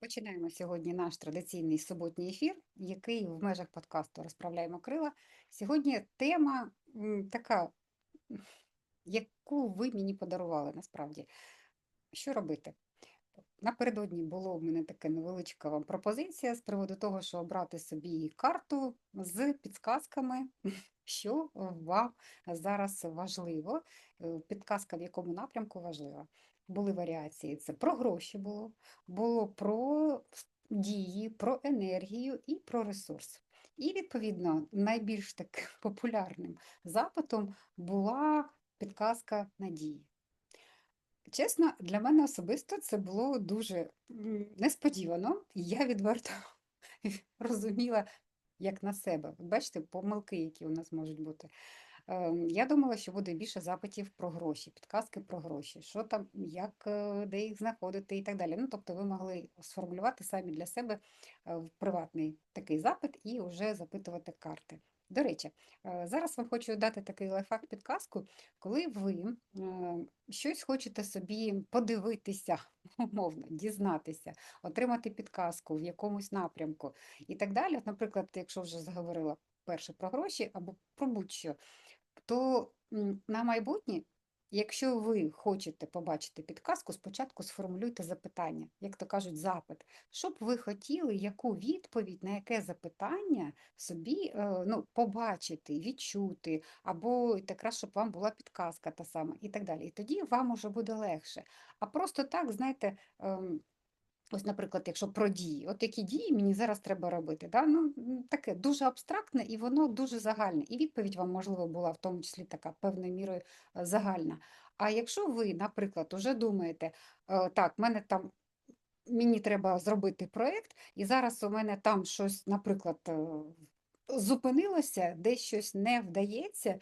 Починаємо сьогодні наш традиційний суботній ефір, який в межах подкасту розправляємо крила. Сьогодні тема така, яку ви мені подарували насправді. Що робити? Напередодні було в мене така невеличка вам пропозиція з приводу того, що обрати собі карту з підсказками, що вам зараз важливо, е, підказка в якому напрямку важлива. Були варіації. Це про гроші було, було про дії, про енергію і про ресурс. І, відповідно, найбільш так популярним запитом була підказка надії. Чесно, для мене особисто це було дуже несподівано. Я відверто розуміла, як на себе. Бачите, помилки, які у нас можуть бути. Ем, Я думала, що буде більше запитів про гроші, підказки про гроші, що там, як, е, де їх знаходити і так далі. Ну, тобто ви могли сформулювати самі для себе е, приватний такий запит і вже запитувати карти. До речі, е, зараз вам хочу дати такий лайфхак підказку, коли ви щось хочете собі подивитися, умовно, дізнатися, отримати підказку в якомусь напрямку і так далі. Наприклад, якщо вже заговорила перше про гроші або про будь-що, то на майбутнє, якщо ви хочете побачити підказку, спочатку сформулюйте запитання, як то кажуть, запит. Що б ви хотіли, яку відповідь на яке запитання собі е, ну, побачити, відчути, або якраз, щоб вам була підказка та сама, і так далі. І тоді вам уже буде легше. А просто так, знаєте, ем, Ось, наприклад, якщо про дії, от які дії мені зараз треба робити? Да? Ну, таке дуже абстрактне і воно дуже загальне. І відповідь вам, можливо, була в тому числі така певною мірою е, загальна. А якщо ви, наприклад, уже думаєте, е, так, мене там мені треба зробити проєкт, і зараз у мене там щось, наприклад, е, зупинилося, десь щось не вдається.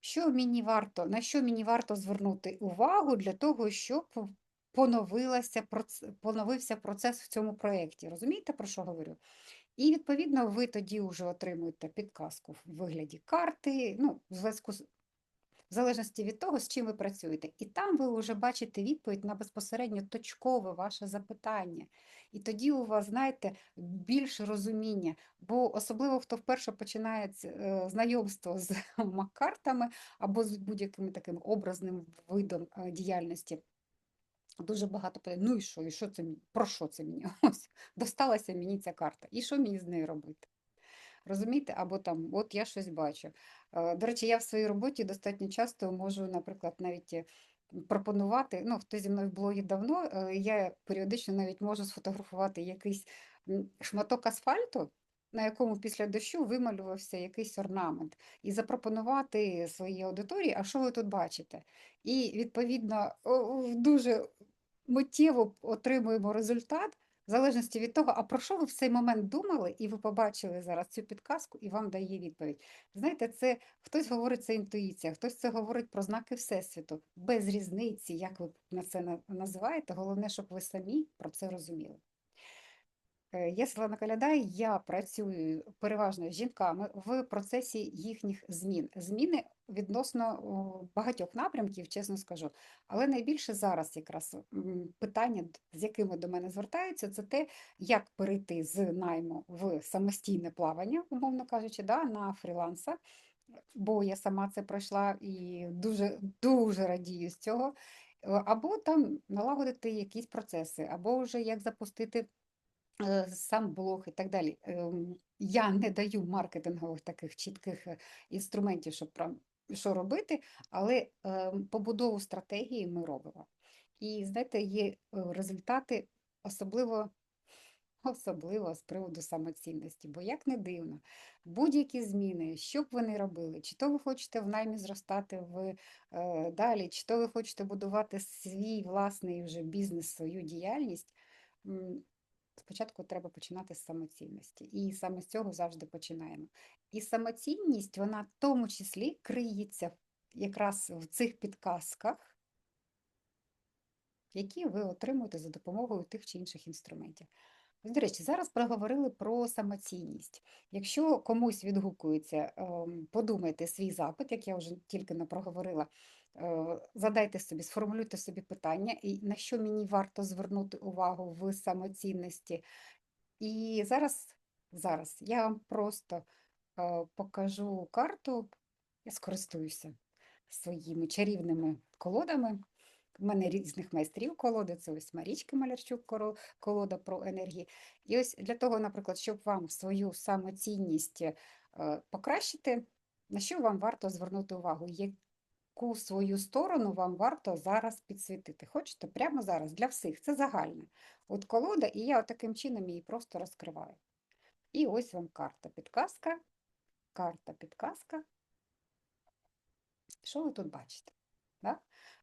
Що мені варто, на що мені варто звернути увагу для того, щоб поновилася, поновився процес в цьому проєкті? Розумієте, про що говорю? І відповідно ви тоді вже отримуєте підказку в вигляді карти, ну, в зв'язку з в залежності від того, з чим ви працюєте. І там ви вже бачите відповідь на безпосередньо точкове ваше запитання. І тоді у вас, знаєте, більше розуміння, бо особливо хто вперше починає е, знайомство з макартами або з будь-яким таким образним видом е, діяльності. Дуже багато питань, ну і що, і що це, мені- про що це мені? Ось, досталася мені ця карта. І що мені з нею робити? Розумієте? Або там, от я щось бачу. Е, До речі, я в своїй роботі достатньо часто можу, наприклад, навіть е, пропонувати, ну, хто зі мною в блогі давно, е, я періодично навіть можу сфотографувати якийсь шматок асфальту, на якому після дощу вималювався якийсь орнамент, і запропонувати своїй аудиторії, а що ви тут бачите? І відповідно дуже миттєво отримуємо результат. В залежності від того, а про що ви в цей момент думали, і ви побачили зараз цю підказку, і вам дає відповідь. Знаєте, це хтось говорить це інтуїція, хтось це говорить про знаки Всесвіту. Без різниці, як ви на це називаєте, головне, щоб ви самі про це розуміли. Е, Я Світлана Коляда, я працюю переважно з жінками в процесі їхніх змін. Зміни відносно багатьох напрямків, чесно скажу. Але найбільше зараз якраз питання, з якими до мене звертаються, це те, як перейти з найму в самостійне плавання, умовно кажучи, да, на фріланса. Бо я сама це пройшла і дуже дуже радію з цього. Е, Або там налагодити якісь процеси, або вже як запустити е, сам блог і так далі. Ем, Я не даю маркетингових таких чітких е, інструментів, щоб що робити, але ем, побудову стратегії ми робимо. І знаєте, є е, результати, особливо. Особливо з приводу самоцінності, бо як не дивно, будь-які зміни, що б ви не робили, чи то ви хочете в наймі зростати в е, далі, чи то ви хочете будувати свій власний вже бізнес, свою діяльність, спочатку треба починати з самоцінності. І саме з цього завжди починаємо. І самоцінність, вона в тому числі криється якраз в цих підказках, які ви отримуєте за допомогою тих чи інших інструментів. До речі, зараз проговорили про самоцінність. Якщо комусь відгукується, ем, подумайте свій запит, як я вже тільки не проговорила, Задайте собі, сформулюйте собі питання, і на що мені варто звернути увагу в самоцінності. І зараз, зараз я вам просто е, покажу карту, я скористуюся своїми чарівними колодами. У мене різних майстрів колоди, це ось Марічки Малярчук, колода про енергії. І ось для того, наприклад, щоб вам свою самоцінність е, покращити, на що вам варто звернути увагу? Яку свою сторону вам варто зараз підсвітити? Хочете прямо зараз для всіх, це загальне. От колода, і я таким чином її просто розкриваю. І ось вам карта підказка, карта підказка. Що ви тут бачите? Да?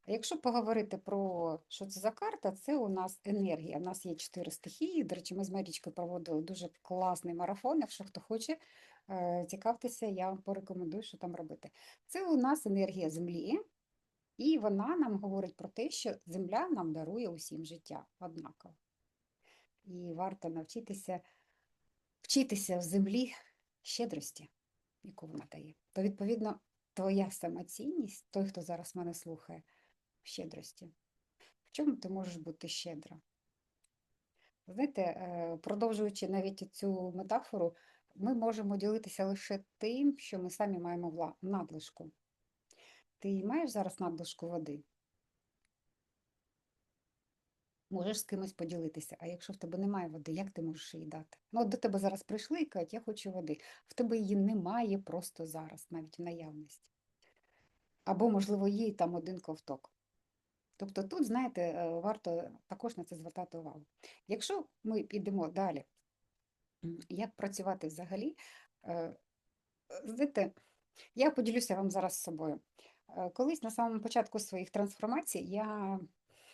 А якщо поговорити про що це за карта, це у нас енергія. У нас є чотири стихії. До речі, ми з Марічкою проводили дуже класний марафон. Якщо хто хоче е, цікавитися, я вам порекомендую, що там робити. Це у нас енергія землі, і вона нам говорить про те, що земля нам дарує усім життя однаково. І варто навчитися вчитися в землі щедрості, яку вона дає. То, відповідно, твоя самоцінність, той, хто зараз мене слухає, в щедрості. В чому ти можеш бути щедра? Знаєте, е, продовжуючи навіть цю метафору, ми можемо ділитися лише тим, що ми самі маємо надлишку. Ти маєш зараз надлишку води? Можеш з кимось поділитися, а якщо в тебе немає води, як ти можеш її дати? Ну, от до тебе зараз прийшли і кажуть, я хочу води. В тебе її немає просто зараз, навіть в наявності. Або, можливо, є там один ковток. Тобто тут, знаєте, е, варто також на це звертати увагу. Якщо ми підемо далі, як працювати взагалі, е, знаєте, я поділюся вам зараз з собою. Е, Колись на самому початку своїх трансформацій я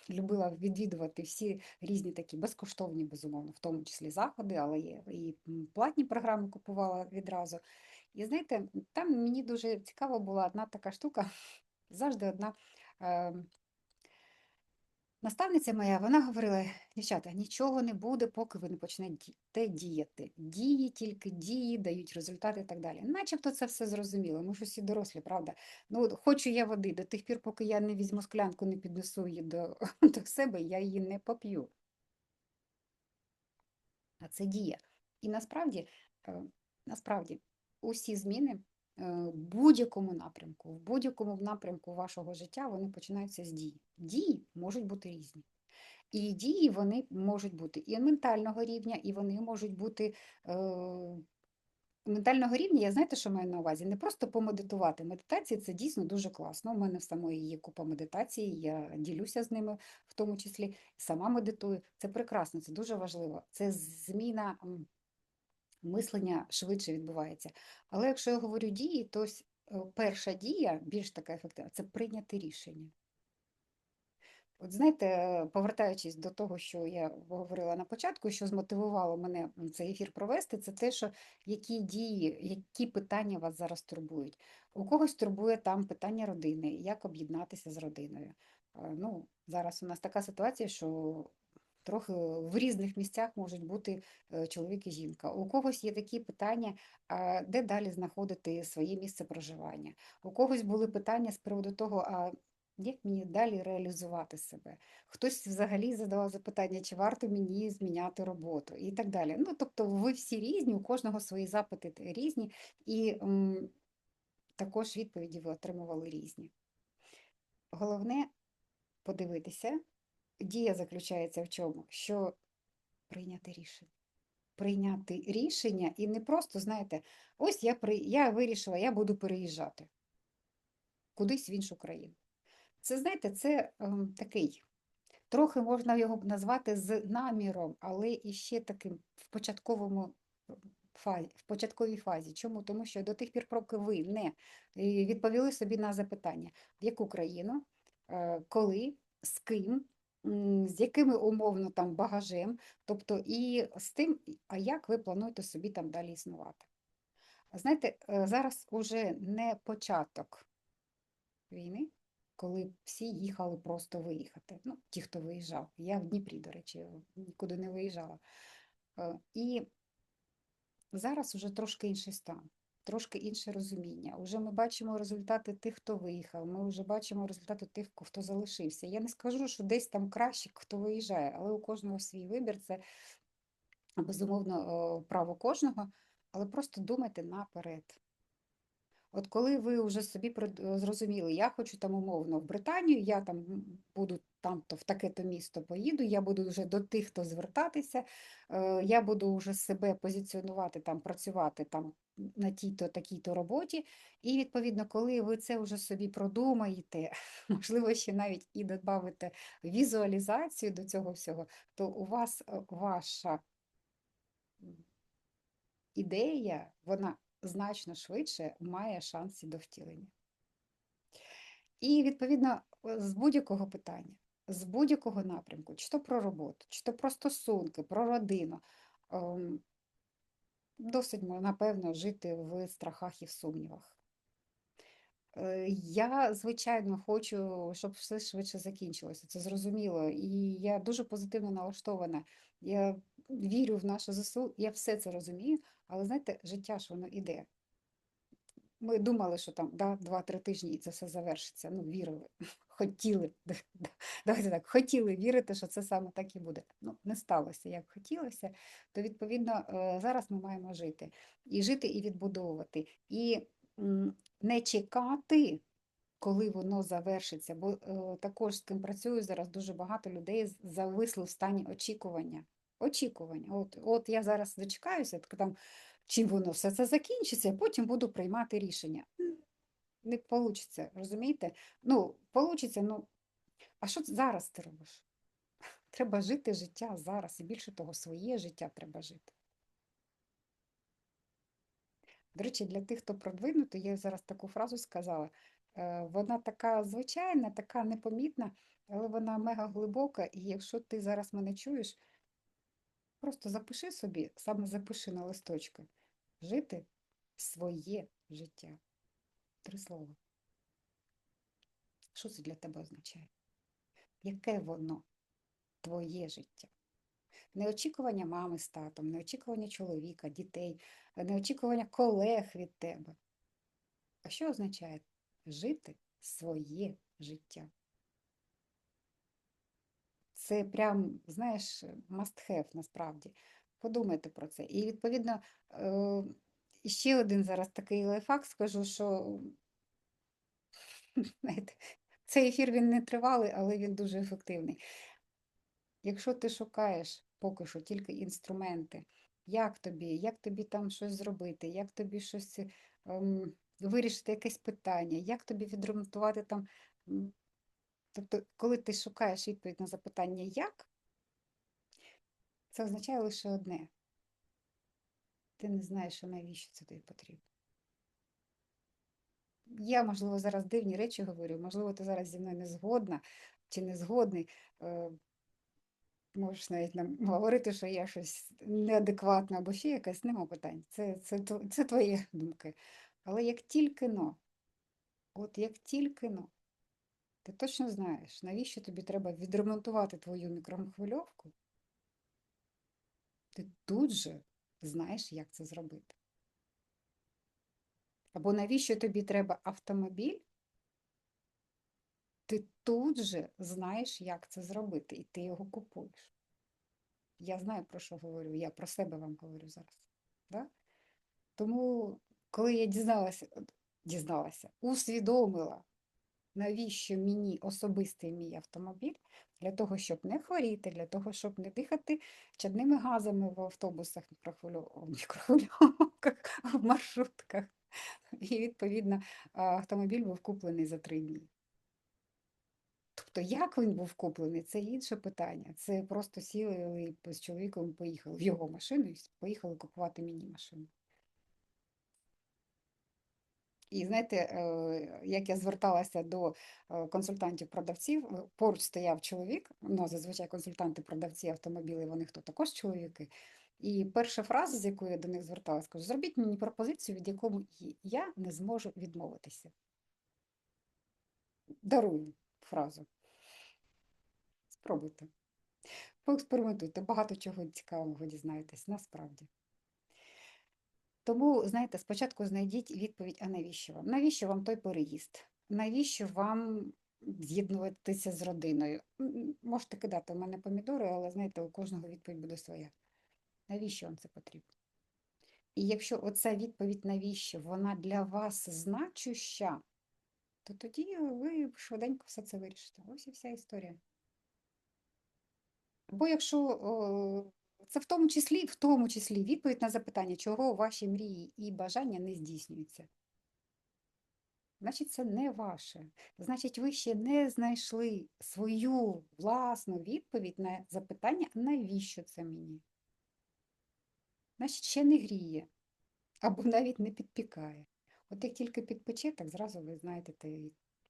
любила відвідувати всі різні такі безкоштовні, безумовно, в тому числі заходи, але і платні програми купувала відразу. І знаєте, там мені дуже цікава була одна така штука, завжди одна. Наставниця моя, вона говорила, дівчата, нічого не буде, поки ви не почнете діяти. Дії, тільки дії дають результати і так далі. Начебто це все зрозуміло. Ми ж усі дорослі, правда? Ну, хочу я води, до тих пір, поки я не візьму склянку, не піднесу її до, до себе, я її не поп'ю. А це дія. І насправді, е, насправді, усі зміни в будь-якому напрямку, в будь-якому напрямку вашого життя вони починаються з дій. Дії можуть бути різні. І дії вони можуть бути і ментального рівня, і вони можуть бути е, ментального рівня. Я знаєте, що маю на увазі? Не просто помедитувати. Медитація це дійсно дуже класно. У мене в самої є купа медитацій, я ділюся з ними, в тому числі сама медитую. Це прекрасно, це дуже важливо. Це зміна мислення швидше відбувається. Але якщо я говорю дії, то е, перша дія, більш така ефективна, це прийняти рішення. От знаєте, е, повертаючись до того, що я говорила на початку, що змотивувало мене цей ефір провести, це те, що які дії, які питання вас зараз турбують. У когось турбує там питання родини, як об'єднатися з родиною. Е, Ну, зараз у нас така ситуація, що трохи в різних місцях можуть бути е, чоловік і жінка. У когось є такі питання, де далі знаходити своє місце проживання. У когось були питання з приводу того, а як мені далі реалізувати себе? Хтось взагалі задавав запитання, чи варто мені зміняти роботу і так далі. Ну, тобто ви всі різні, у кожного свої запити різні, і м, також відповіді ви отримували різні. Головне подивитися, дія заключається в чому? Що прийняти рішення. Прийняти рішення і не просто, знаєте, ось я, при... я вирішила, я буду переїжджати кудись в іншу країну. Це, знаєте, це ем, такий, трохи можна його назвати з наміром, але і ще таким в початковому фазі, в початковій фазі. Чому? Тому що до тих пір, поки ви не е, відповіли собі на запитання, в яку країну, е, коли, з ким, з якими умовно там багажем, тобто і з тим, а як ви плануєте собі там далі існувати. Знаєте, е, зараз уже не початок війни, коли всі їхали просто виїхати. Ну, ті, хто виїжджав. Я в Дніпрі, до речі, нікуди не виїжджала. Е, І зараз уже трошки інший стан. Трошки інше розуміння. Уже ми бачимо результати тих, хто виїхав, ми вже бачимо результати тих, хто залишився. Я не скажу, що десь там краще, хто виїжджає, але у кожного свій вибір це безумовно право кожного, але просто думайте наперед. От коли ви вже собі зрозуміли, я хочу там умовно в Британію, я там буду там-то в таке-то місто поїду, я буду вже до тих, хто звертатися, е, я буду вже себе позиціонувати, там, працювати там на тій-то такій-то роботі. І, відповідно, коли ви це вже собі продумаєте, можливо, ще навіть і додавите візуалізацію до цього всього, то у вас е, ваша ідея, вона значно швидше має шанси до втілення. І, відповідно, з будь-якого питання, з будь-якого напрямку, чи то про роботу, чи то про стосунки, про родину, ем, досить, напевно, жити в страхах і в сумнівах. Е, я, звичайно, хочу, щоб все швидше закінчилося. Це зрозуміло. І я дуже позитивно налаштована. Я вірю в наше ЗСУ, я все це розумію, але знаєте, життя ж воно іде. Ми думали, що там да, 2-3 тижні і це все завершиться. Ну, вірили, хотіли, давайте так, хотіли вірити, що це саме так і буде. Ну, не сталося, як хотілося, то відповідно е, зараз ми маємо жити. І жити, і відбудовувати. І не чекати, коли воно завершиться, бо е, також з ким працюю зараз дуже багато людей зависли в стані очікування. Очікування. От от я зараз дочекаюся, так там, чим воно все це закінчиться, а потім буду приймати рішення. Не вийде, розумієте? Ну, вийде, ну, а що зараз ти робиш? Треба жити життя зараз, і більше того, своє життя треба жити. До речі, для тих, хто продвинутий, я зараз таку фразу сказала. Е, вона така звичайна, така непомітна, але вона мега глибока, і якщо ти зараз мене чуєш, просто запиши собі, саме запиши на листочку, жити своє життя. Три слова. Що це для тебе означає? Яке воно твоє життя? Не очікування мами з татом, не очікування чоловіка, дітей, не очікування колег від тебе. А що означає жити своє життя? Це прям, знаєш, must have насправді. Подумайте про це. І, відповідно, е, ще один зараз такий лайфхак скажу, що цей ефір він не тривалий, але він дуже ефективний. Якщо ти шукаєш поки що тільки інструменти, як тобі, як тобі там щось зробити, як тобі щось ем, вирішити якесь питання, як тобі відремонтувати там. Тобто, коли ти шукаєш відповідь на запитання як, це означає лише одне. Ти не знаєш, навіщо це тобі потрібно. Я, можливо, зараз дивні речі говорю, можливо, ти зараз зі мною не згодна чи не згодний. Е, Можеш навіть нам говорити, що я щось неадекватне або ще якась, нема питань. Це це, це твої думки. Але як тільки но, от як тільки но, ти точно знаєш, навіщо тобі треба відремонтувати твою мікрохвильовку, ти тут же знаєш, як це зробити. Або навіщо тобі треба автомобіль, ти тут же знаєш, як це зробити, і ти його купуєш. Я знаю, про що говорю, я про себе вам говорю зараз. Да? Тому, коли я дізналася, дізналася, усвідомила, навіщо мені особистий мій автомобіль, для того, щоб не хворіти, для того, щоб не дихати чадними газами в автобусах, мікрохвильовках, в маршрутках. І, відповідно, автомобіль був куплений за три дні. Тобто, як він був куплений, це інше питання. Це просто сіли з чоловіком поїхали в його машину і поїхали купувати міні-машину. І знаєте, е, як я зверталася до е, консультантів-продавців, е, поруч стояв чоловік, ну, зазвичай консультанти-продавці автомобілів, вони хто також чоловіки. І перша фраза, з якою я до них зверталася, кажу, зробіть мені пропозицію, від якому я не зможу відмовитися. Дарую фразу. Спробуйте. Поекспериментуйте, багато чого цікавого дізнаєтесь, насправді. Тому, знаєте, спочатку знайдіть відповідь, а навіщо вам? Навіщо вам той переїзд? Навіщо вам з'єднуватися з родиною? Можете кидати в мене помідори, але знаєте, у кожного відповідь буде своя. Навіщо вам це потрібно? І якщо оця відповідь навіщо, вона для вас значуща, то тоді ви швиденько все це вирішите. Ось і вся історія. Бо якщо це в тому числі, в тому числі відповідь на запитання, чого ваші мрії і бажання не здійснюються. Значить, це не ваше. Значить, ви ще не знайшли свою власну відповідь на запитання, навіщо це мені? Значить, ще не гріє або навіть не підпікає. От як тільки підпече, так зразу ви знайдете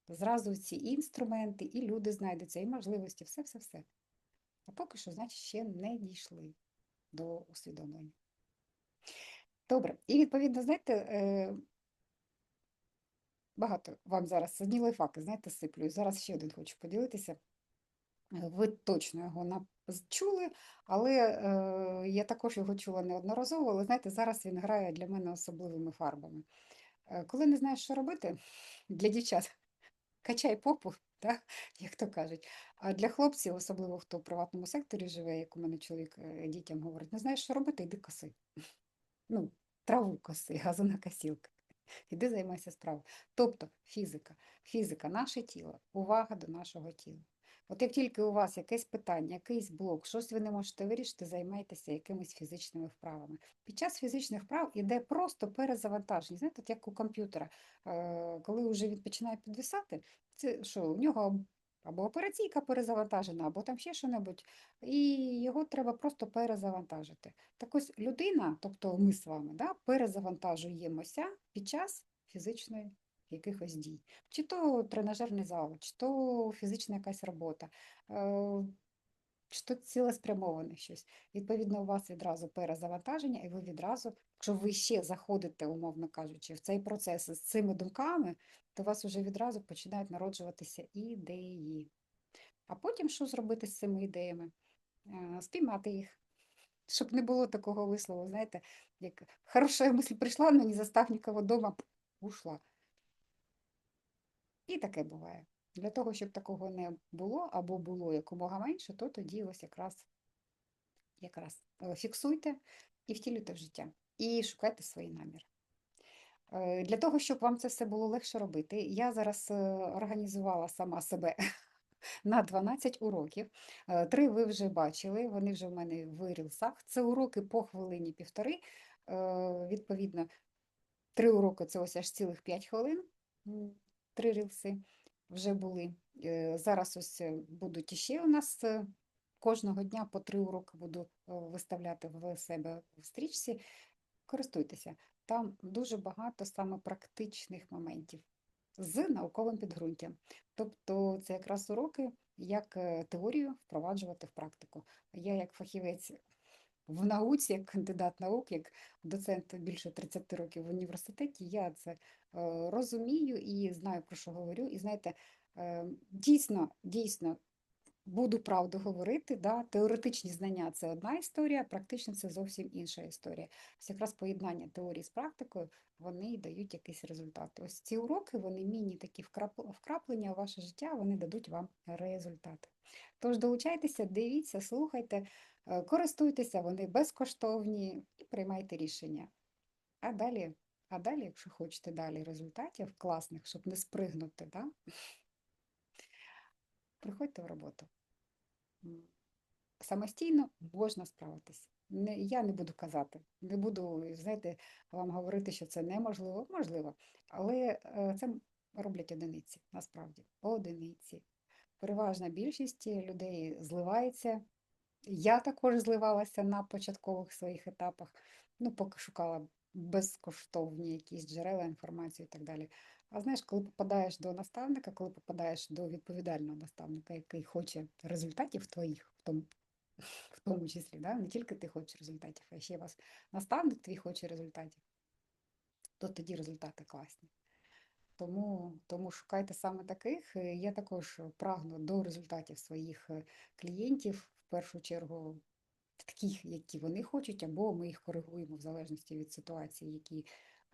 зразу ці інструменти, і люди знайдуться, і можливості, все-все-все. А поки що, значить, ще не дійшли до усвідомлення. Добре, і відповідно, знаєте, е, багато вам зараз одні лайфхаки, знаєте, сиплю. Зараз ще один хочу поділитися. Ви точно його чули, але е, я також його чула неодноразово, але знаєте, зараз він грає для мене особливими фарбами. Е, Коли не знаєш, що робити, для дівчат качай попу, так, як то кажуть. А для хлопців, особливо хто в приватному секторі живе, як у мене чоловік е, дітям говорить, не знаєш, що робити, йди коси. Ну, траву коси, газонокосілка. Іди займайся справою. Тобто фізика, фізика, наше тіло, увага до нашого тіла. От як тільки у вас якесь питання, якийсь блок, щось ви не можете вирішити, займайтеся якимись фізичними вправами. Під час фізичних вправ іде просто перезавантаження. Знаєте, от як у комп'ютера, Е, коли вже він починає підвисати, це що, у нього або операційка перезавантажена, або там ще що-небудь, і його треба просто перезавантажити. Так ось людина, тобто ми з вами, да, перезавантажуємося під час фізичної якихось дій. Чи то тренажерний зал, чи то фізична якась робота, е, чи то цілеспрямоване щось. Відповідно, у вас відразу перезавантаження, і ви відразу, якщо ви ще заходите, умовно кажучи, в цей процес з цими думками, то у вас вже відразу починають народжуватися ідеї. А потім що зробити з цими ідеями? Е, Спіймати їх. Щоб не було такого вислову, знаєте, як хороша мисль прийшла, но не застав нікого дома, ушла. І таке буває. Для того, щоб такого не було або було якомога менше, то тоді ось якраз, якраз е, фіксуйте і втілюйте в життя. І шукайте свої наміри. Е, Для того, щоб вам це все було легше робити, я зараз е, організувала сама себе на 12 уроків. Три ви вже бачили, вони вже в мене в рілсах. Це уроки по хвилині півтори. Відповідно, три уроки це ось аж цілих 5 хвилин. Три рілси вже були. Е, Зараз ось е, будуть іще у нас е, кожного дня по три уроки буду виставляти в себе в стрічці. Користуйтеся. Там дуже багато саме практичних моментів з науковим підґрунтям. Тобто це якраз уроки, як теорію впроваджувати в практику. Я як фахівець в науці, як кандидат наук, як доцент більше 30 років в університеті, я це е, розумію і знаю, про що говорю. І знаєте, е, дійсно, дійсно буду правду говорити. Да? Теоретичні знання це одна історія, практично це зовсім інша історія. Ось якраз поєднання теорії з практикою вони дають якийсь результат. Ось ці уроки, вони міні такі вкрап- вкраплення у ваше життя, вони дадуть вам результати. Тож долучайтеся, дивіться, слухайте, користуйтеся, вони безкоштовні і приймайте рішення. А далі, а далі, якщо хочете далі результатів класних, щоб не спригнути, да? приходьте в роботу. Самостійно можна справитися. Не, я не буду казати, не буду, знаєте, вам говорити, що це неможливо, можливо, але е, це роблять одиниці, насправді, одиниці. Переважна більшість людей зливається. Я також зливалася на початкових своїх етапах, ну, поки шукала безкоштовні якісь джерела, інформацію і так далі. А знаєш, коли попадаєш до наставника, коли попадаєш до відповідального наставника, який хоче результатів твоїх, в тому, в тому числі, да? не тільки ти хочеш результатів, а ще вас наставник твій хоче результатів, то тоді результати класні. Тому, тому шукайте саме таких. Е, Я також прагну до результатів своїх е, клієнтів, в першу чергу таких, які вони хочуть, або ми їх коригуємо в залежності від ситуації, які е,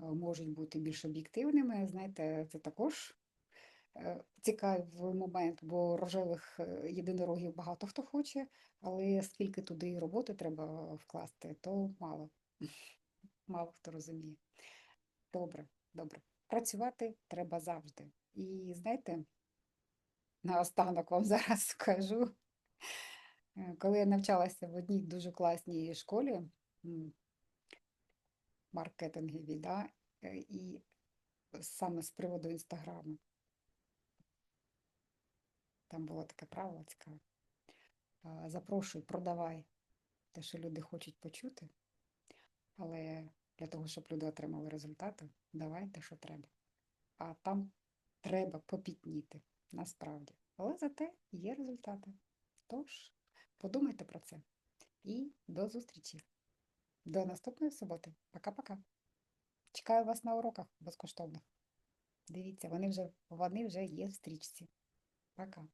можуть бути більш об'єктивними. Знаєте, це також цікавий момент, бо рожевих єдинорогів багато хто хоче, але скільки туди роботи треба вкласти, то мало. Мало хто розуміє. Добре, добре. Працювати треба завжди. І знаєте, наостанок вам зараз скажу. Коли я навчалася в одній дуже класній школі маркетинговій, да, е, і саме з приводу інстаграму, там було таке правило цікаве. Запрошуй, продавай те, що люди хочуть почути, але для того, щоб люди отримали результати, давай те, що треба. А там треба попітніти, насправді. Але зате є результати. Тож, подумайте про це. І до зустрічі. До наступної суботи. Пока-пока. Чекаю вас на уроках безкоштовних. Дивіться, вони вже, вони вже є в стрічці. Пока.